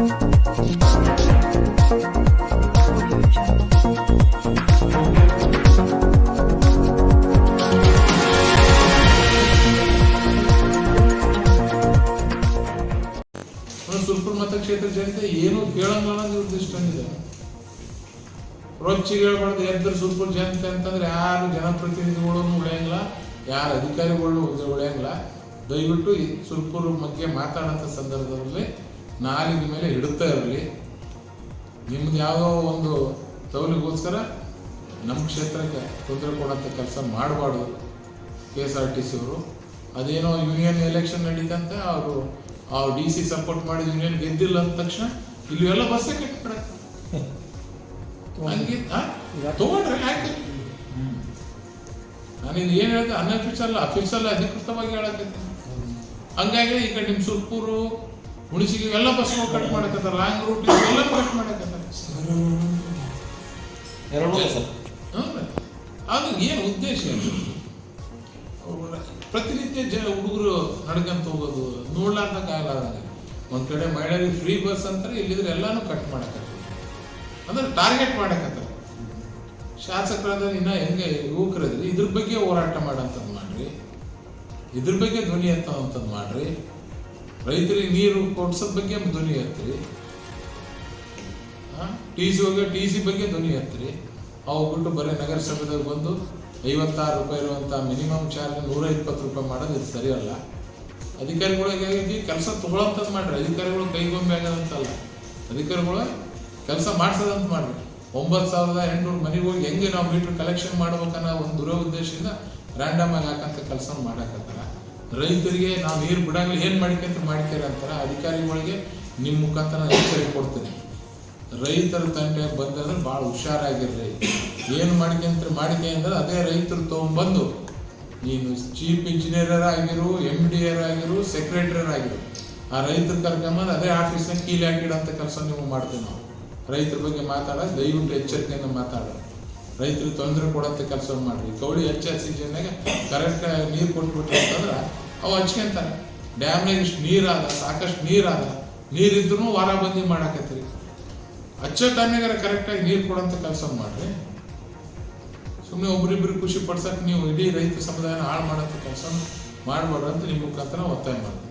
ಒಂದು ಸುರ್ಪುರ ಮತಕ್ಷೇತ್ರ ಜನತೆ ಏನು ಉದ್ದೇಶ ಇದೆ ರೊಚ್ಚಿಗೆ ಹೇಳ್ಬಾರ್ದು, ಎದ್ರ ಸುರ್ಪುರ ಜನತೆ ಅಂತಂದ್ರೆ ಯಾರು ಜನಪ್ರತಿನಿಧಿಗಳು ಉಳಿಯಂಗಿಲ್ಲ, ಯಾರು ಅಧಿಕಾರಿಗಳು ಉಳಿಯಂಗಿಲ್ಲ. ದಯವಿಟ್ಟು ಈ ಸುರ್ಪುರ ಬಗ್ಗೆ ಮಾತಾಡೋಂಥ ಸಂದರ್ಭದಲ್ಲಿ ನಾಲಿಗೆ ಮೇಲೆ ಇಡುತ್ತಾ ಇರಲಿ. ನಿಮ್ದು ಯಾವುದೋ ಒಂದು ತೌಲಿಗೋಸ್ಕರ ನಮ್ಮ ಕ್ಷೇತ್ರಕ್ಕೆ ತೊಂದರೆ ಕೊಡೋಂಥ ಕೆಲಸ ಮಾಡಬಾರ್ದು K S R T C ಅವರು. ಅದೇನೋ ಯೂನಿಯನ್ ಎಲೆಕ್ಷನ್ ನಡೀತಂತೆ, ಅವರು ಅವ್ರು ಡಿ ಸಿ ಸಪೋರ್ಟ್ ಮಾಡಿದ ಯೂನಿಯನ್ ಗೆದ್ದಿಲ್ಲ ಅಂದ ತಕ್ಷಣ ಇಲ್ಲಿ ಎಲ್ಲ ಬಸ್ಸೇ ಕಟ್ಬಿಡತ್ತೆ ಹಂಗೆ ತಗೊಂಡ್ರೆ ಆಯ್ತು. ನಾನು ಇದು ಏನು ಅನ್ಅಫಿಷಿಯಲ್ ಅಫಿಷಿಯಲ್ ಅಧಿಕೃತವಾಗಿ ಹೇಳಕ್ಕೆ. ಹಂಗಾಗಿ ಈಗ ನಿಮ್ಮ ಸುರ್ಪೂರು ಹುಣಸಿಗೆ ಎಲ್ಲ ಬಸ್ಗಳು ಕಟ್ ಮಾಡಕತ್ತಾರ ಲಾಂಗ್ ರೂಟ್ ಎಲ್ಲ ಕಟ್ ಮಾಡಕತ್ತಾರ? ಅದು ಏನು ಉದ್ದೇಶ ಪ್ರತಿನಿತ್ಯ ಜ ಹುಡುಗರು ನಡ್ಕೊಂತ ಹೋಗೋದು ನೋಡ್ಲಾರ್ದಕ್ಕಾಗಲ್ಲ ಒಂದ್ ಕಡೆ ಮಹಿಳೆಯರಿಗೆ ಫ್ರೀ ಬಸ್ ಅಂತಾರೆ ಇಲ್ಲಿದ್ರೆ ಎಲ್ಲಾನು ಕಟ್ ಮಾಡಕತ್ತಾರೆ. ಅಂದ್ರೆ ಟಾರ್ಗೆಟ್ ಮಾಡಕತ್ತಾರ. ಶಾಸಕರಾದ ಇನ್ನ ಹೆಂಗೆ ಯುವಕರಿದ್ರಿ ಇದ್ರ ಬಗ್ಗೆ ಹೋರಾಟ ಮಾಡಂತದ್ ಮಾಡ್ರಿ. ಇದ್ರ ಬಗ್ಗೆ ಧ್ವನಿ ಅಂತ ಮಾಡ್ರಿ. ರೈತರಿಗೆ ನೀರು ಕೊಡ್ಸೋದ್ ಬಗ್ಗೆ ಧ್ವನಿ ಹತ್ತಿರಿ ಟಿ ಸಿ ಹೋಗಿ ಟಿ ಸಿ ಬಗ್ಗೆ ಧ್ವನಿ ಹತ್ತಿರಿ ಅವು ಬಿಟ್ಟು ಬರೀ ನಗರಸಭೆದಾಗ ಬಂದು ಐವತ್ತಾರು ರೂಪಾಯಿ ಇರುವಂಥ ಮಿನಿಮಮ್ ಚಾರ್ಜ್ ನೂರ ಇಪ್ಪತ್ತು ರೂಪಾಯಿ ಮಾಡೋದು ಇದು ಸರಿಯಲ್ಲ ಅಧಿಕಾರಿಗಳಿಗೆ ಕೆಲಸ ತಗೊಳ್ಳೋಂಥದ್ದು ಮಾಡ್ರಿ. ಅಧಿಕಾರಿಗಳು ಕೈಗೊಂಬೆ ಆಗೋದಂತಲ್ಲ. ಅಧಿಕಾರಿಗಳು ಕೆಲಸ ಮಾಡ್ಸೋದಂತ ಮಾಡ್ರಿ. ಒಂಬತ್ತು ಸಾವಿರದ ಎಂಟುನೂರು ಮನೆಗೆ ಹೋಗಿ ಹೆಂಗೆ ನಾವು ಮೀಟರ್ ಕಲೆಕ್ಷನ್ ಮಾಡ್ಬೇಕನ್ನೋ ಒಂದು ದುರ ಉದ್ದೇಶದಿಂದ ರ್ಯಾಂಡಮ್ ಆಗಿ ಹಾಕಂತ ಕೆಲಸ ಮಾಡಕತ್ತಾರ. ರೈತರಿಗೆ ನಾವು ನೀರು ಬಿಡಂಗಿಲ್ಲ ಏನು ಮಾಡ್ಕೊಂತ ಮಾಡ್ತೀರ ಅಂತಾರೆ, ಅಧಿಕಾರಿಗಳಿಗೆ ನಿಮ್ಮ ಮುಖಾಂತರ ಎಚ್ಚರಿಕೆ ಕೊಡ್ತೀನಿ. ರೈತರ ತಂಟೆ ಬಂದ್ರೆ ಭಾಳ ಹುಷಾರಾಗಿರ್ರಿ. ಏನು ಮಾಡ್ಕೊಂತ ಮಾಡಿಕೆ ಅಂದ್ರೆ ಅದೇ ರೈತರು ತೊಗೊಂಬಂದು ನೀನು ಚೀಫ್ ಇಂಜಿನಿಯರ್ ಆಗಿರು ಎಂ ಡಿ ಎರ್ ಆಗಿರು ಸೆಕ್ರೆಟರಿ ಆಗಿರು, ಆ ರೈತರ ಕರ್ಕೊಂಬಂದು ಅದೇ ಆಫೀಸ್ನ ಕೀಲಿ ಹಾಕಿಡೋಂಥ ಕೆಲಸ ನೀವು ಮಾಡ್ತೀವಿ ನಾವು. ರೈತರ ಬಗ್ಗೆ ಮಾತಾಡೋದು ದಯವಿಟ್ಟು ಎಚ್ಚರಿಕೆಯಿಂದ ಮಾತಾಡೋದು ರೈತರಿಗೆ ತೊಂದರೆ ಕೊಡತ್ತೆ ಕೆಲಸ ಮಾಡ್ರಿ. ಕೌಳಿ ಹೆಚ್ಚ ಎಸ್ ಕರೆಕ್ಟ್ ನೀರು ಕೊಟ್ಬಿಟ್ರಿ ಅಂತಂದ್ರೆ ಅವು ಹಚ್ಕೊಂತಾರೆ. ಡ್ಯಾಮ್ನಾಗ ಇಷ್ಟು ನೀರಾದ ಸಾಕಷ್ಟು ನೀರಾದ ನೀರಿದ್ರು ವಾರ ಬಂದಿ ಮಾಡಾಕತ್ತೀರಿ. ಹಚ್ಚೋ ಕರೆಕ್ಟ್ ಕರೆಕ್ಟಾಗಿ ನೀರು ಕೊಡೋಂಥ ಕೆಲಸ ಮಾಡ್ರಿ. ಸುಮ್ಮನೆ ಒಬ್ರಿಬ್ರು ಖುಷಿ ಪಡ್ಸಕ್ಕೆ ನೀವು ಇಡೀ ರೈತ ಸಮುದಾಯನ ಹಾಳು ಮಾಡೋಂಥ ಕೆಲಸ ಮಾಡಬಾರ್ದು ಅಂತ ನಿಮ್ಮ ಮುಖಾಂತರ ಒತ್ತಾಯ ಮಾಡ್ತೀನಿ.